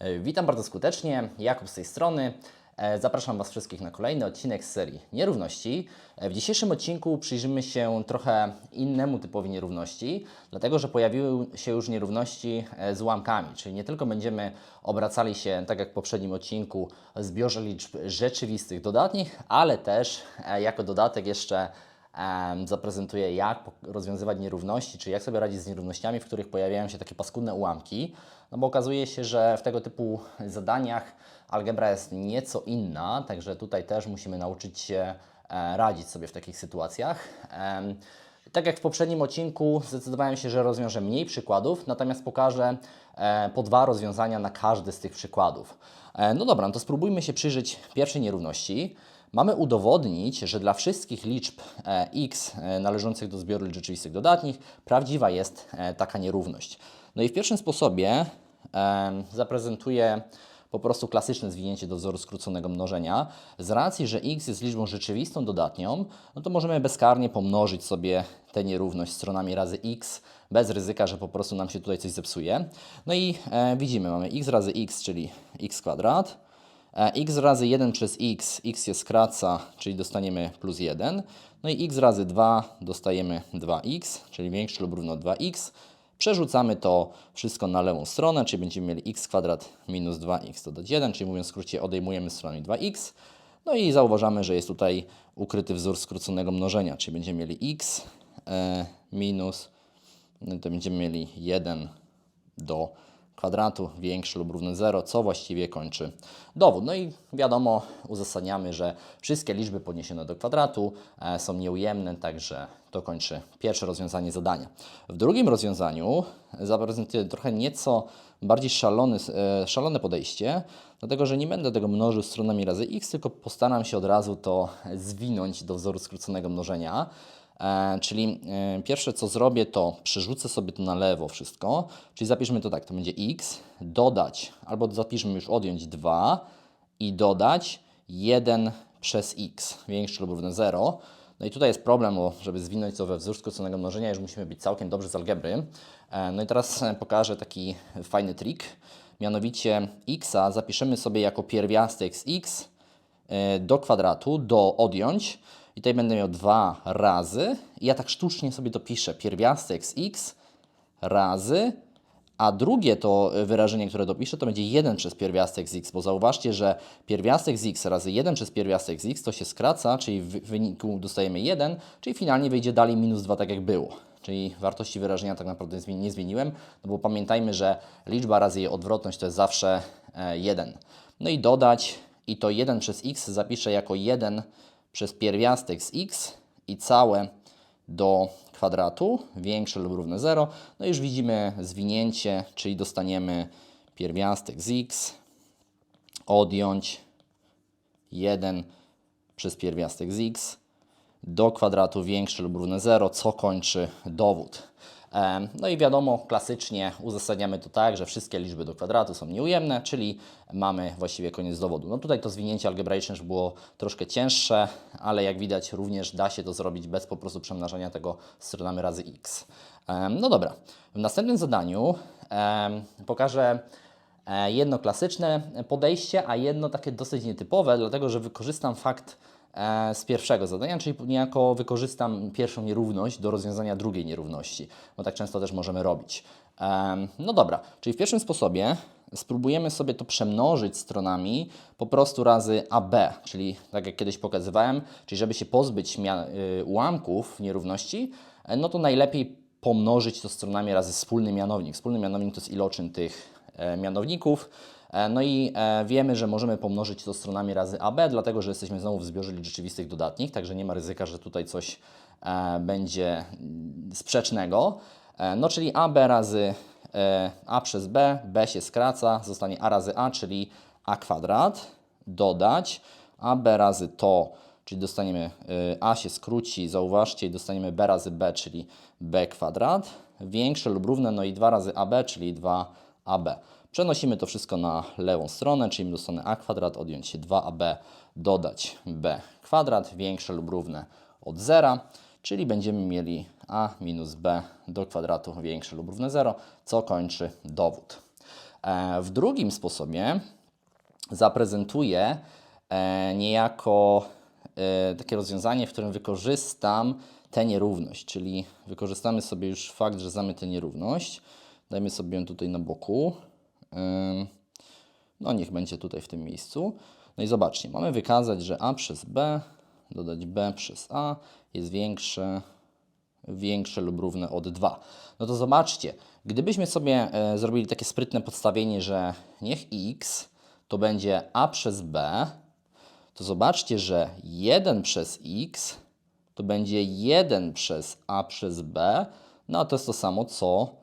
E, Witam bardzo skutecznie, Jakub z tej strony. E, Zapraszam Was wszystkich na kolejny odcinek z serii Nierówności. E, W dzisiejszym odcinku przyjrzymy się trochę innemu typowi nierówności, dlatego że pojawiły się już nierówności z ułamkami, czyli nie tylko będziemy obracali się, tak jak w poprzednim odcinku, zbiorze liczb rzeczywistych dodatnich, ale też jako dodatek jeszcze em, zaprezentuję, jak rozwiązywać nierówności, czy jak sobie radzić z nierównościami, w których pojawiają się takie paskudne ułamki. No bo okazuje się, że w tego typu zadaniach algebra jest nieco inna, także tutaj też musimy nauczyć się e, radzić sobie w takich sytuacjach. Tak jak w poprzednim odcinku zdecydowałem się, że rozwiążę mniej przykładów, natomiast pokażę e, po dwa rozwiązania na każdy z tych przykładów. E, no dobra, no to spróbujmy się przyjrzeć pierwszej nierówności. Mamy udowodnić, że dla wszystkich liczb e, x e, należących do zbioru liczb rzeczywistych dodatnich prawdziwa jest e, taka nierówność. No i w pierwszym sposobie zaprezentuję po prostu klasyczne zwinięcie do wzoru skróconego mnożenia. Z racji, że x jest liczbą rzeczywistą dodatnią, no to możemy bezkarnie pomnożyć sobie tę nierówność stronami razy x, bez ryzyka, że po prostu nam się tutaj coś zepsuje. No i e, widzimy, mamy x razy x, czyli x kwadrat, x razy 1 przez x, x się skraca, czyli dostaniemy plus 1. No i x razy 2 dostajemy 2x, czyli większe lub równo 2x. Przerzucamy to wszystko na lewą stronę, czyli będziemy mieli x kwadrat minus 2x dodać 1, czyli mówiąc w skrócie odejmujemy stronę 2x. No i zauważamy, że jest tutaj ukryty wzór skróconego mnożenia, czyli będziemy mieli x e, minus, no to będziemy mieli 1 do kwadratu większy lub równy 0, co właściwie kończy dowód. No i wiadomo, uzasadniamy, że wszystkie liczby podniesione do kwadratu e, są nieujemne, także to kończy pierwsze rozwiązanie zadania. W drugim rozwiązaniu zaprezentuję trochę nieco bardziej szalony, e, szalone podejście, dlatego że nie będę tego mnożył stronami razy x, tylko postaram się od razu to zwinąć do wzoru skróconego mnożenia. E, czyli e, pierwsze co zrobię, to przerzucę sobie to na lewo wszystko, czyli zapiszmy to tak, to będzie x, dodać, albo zapiszmy już odjąć 2 i dodać 1 przez x, większy lub równy 0. No i tutaj jest problem, bo żeby zwinąć to we wzór skróconego mnożenia, już musimy być całkiem dobrzy z algebry. E, No i teraz pokażę taki fajny trik, mianowicie x zapiszemy sobie jako pierwiastek z x do kwadratu, do odjąć. I tutaj będę miał dwa razy. I ja tak sztucznie sobie to piszę. Pierwiastek z x razy, a drugie to wyrażenie, które dopiszę, to będzie 1 przez pierwiastek z x, bo zauważcie, że pierwiastek z x razy 1 przez pierwiastek z x to się skraca, czyli w wyniku dostajemy 1, czyli finalnie wyjdzie dalej minus 2 tak jak było. Czyli wartości wyrażenia tak naprawdę nie zmieniłem, no bo pamiętajmy, że liczba razy jej odwrotność to jest zawsze e, 1. No i dodać, i to 1 przez x zapiszę jako 1 przez pierwiastek z x i całe do kwadratu, większe lub równe 0. No i już widzimy zwinięcie, czyli dostaniemy pierwiastek z x, odjąć 1 przez pierwiastek z x do kwadratu większe lub równe 0, co kończy dowód. No i wiadomo, klasycznie uzasadniamy to tak, że wszystkie liczby do kwadratu są nieujemne, czyli mamy właściwie koniec dowodu. No tutaj to zwinięcie algebraiczne już było troszkę cięższe, ale jak widać również da się to zrobić bez po prostu przemnażania tego stronami razy x. No dobra, w następnym zadaniu pokażę E, jedno klasyczne podejście, a jedno takie dosyć nietypowe, dlatego że wykorzystam fakt z pierwszego zadania, czyli niejako wykorzystam pierwszą nierówność do rozwiązania drugiej nierówności, bo tak często też możemy robić. Em, No dobra, czyli w pierwszym sposobie spróbujemy sobie to przemnożyć stronami po prostu razy AB, czyli tak jak kiedyś pokazywałem, czyli żeby się pozbyć y, ułamków nierówności, e, no to najlepiej pomnożyć to stronami razy wspólny mianownik. Wspólny mianownik to jest iloczyn tych e, mianowników. E, No i e, wiemy, że możemy pomnożyć to stronami razy AB, dlatego że jesteśmy znowu w zbiorze liczb rzeczywistych dodatnich, także nie ma ryzyka, że tutaj coś e, będzie mm, sprzecznego. E, No czyli AB razy e, A przez B, B się skraca, zostanie A razy A, czyli A kwadrat, dodać AB razy to, czyli dostaniemy A się skróci, zauważcie, i dostaniemy B razy B, czyli B kwadrat, większe lub równe, no i 2 razy AB, czyli 2AB. Przenosimy to wszystko na lewą stronę, czyli dostanę A kwadrat, odjąć się 2AB, dodać B kwadrat, większe lub równe od zera, czyli będziemy mieli A minus B do kwadratu większe lub równe 0, co kończy dowód. E, w drugim sposobie zaprezentuję e, niejako e, takie rozwiązanie, w którym wykorzystam tę nierówność, czyli wykorzystamy sobie już fakt, że znamy tę nierówność. Dajmy sobie ją tutaj na boku. No niech będzie tutaj w tym miejscu. No i zobaczcie, mamy wykazać, że a przez b dodać b przez a jest większe, większe lub równe od 2. No to zobaczcie, gdybyśmy sobie e, zrobili takie sprytne podstawienie, że niech x to będzie a przez b, to zobaczcie, że 1 przez x to będzie 1 przez a przez b, no a to jest to samo co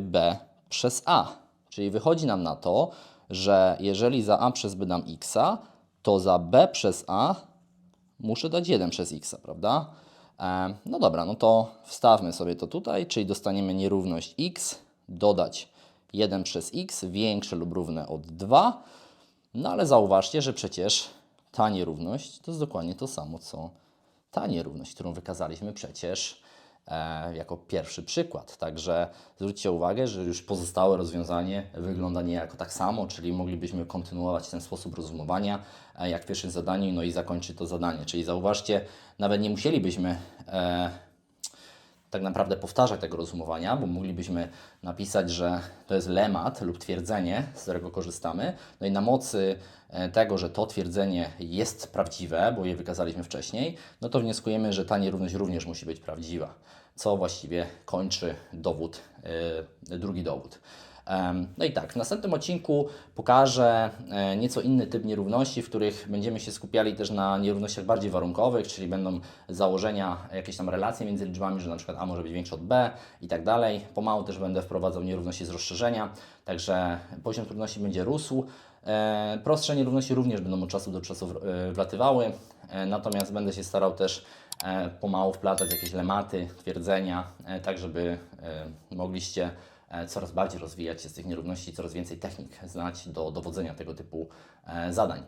b przez a. Czyli wychodzi nam na to, że jeżeli za a przez b dam x, to za b przez a muszę dać 1 przez x, prawda? E, no dobra, no to wstawmy sobie to tutaj, czyli dostaniemy nierówność x, dodać 1 przez x większe lub równe od 2. No ale zauważcie, że przecież ta nierówność to jest dokładnie to samo, co ta nierówność, którą wykazaliśmy przecież jako pierwszy przykład. Także zwróćcie uwagę, że już pozostałe rozwiązanie wygląda niejako tak samo, czyli moglibyśmy kontynuować ten sposób rozumowania e, jak w pierwszym zadaniu, no i zakończyć to zadanie. Czyli zauważcie, nawet nie musielibyśmy e, tak naprawdę powtarzać tego rozumowania, bo moglibyśmy napisać, że to jest lemat lub twierdzenie, z którego korzystamy. No i na mocy e, tego, że to twierdzenie jest prawdziwe, bo je wykazaliśmy wcześniej, no to wnioskujemy, że ta nierówność również musi być prawdziwa, co właściwie kończy dowód, yy, drugi dowód. No i tak, w następnym odcinku pokażę e, nieco inny typ nierówności, w których będziemy się skupiali też na nierównościach bardziej warunkowych, czyli będą założenia, jakieś tam relacje między liczbami, że na przykład a może być większe od b i tak dalej. Pomału też będę wprowadzał nierówności z rozszerzenia, także poziom trudności będzie rósł. E, Prostsze nierówności również będą od czasu do czasu e, wlatywały, e, natomiast będę się starał też e, pomału wplatać jakieś lematy, twierdzenia, e, tak żeby e, mogliście e, coraz bardziej rozwijać się z tych nierówności, coraz więcej technik znać do dowodzenia tego typu e, zadań.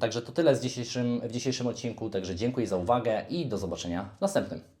Także to tyle z dzisiejszym, w dzisiejszym odcinku, także dziękuję za uwagę i do zobaczenia w następnym.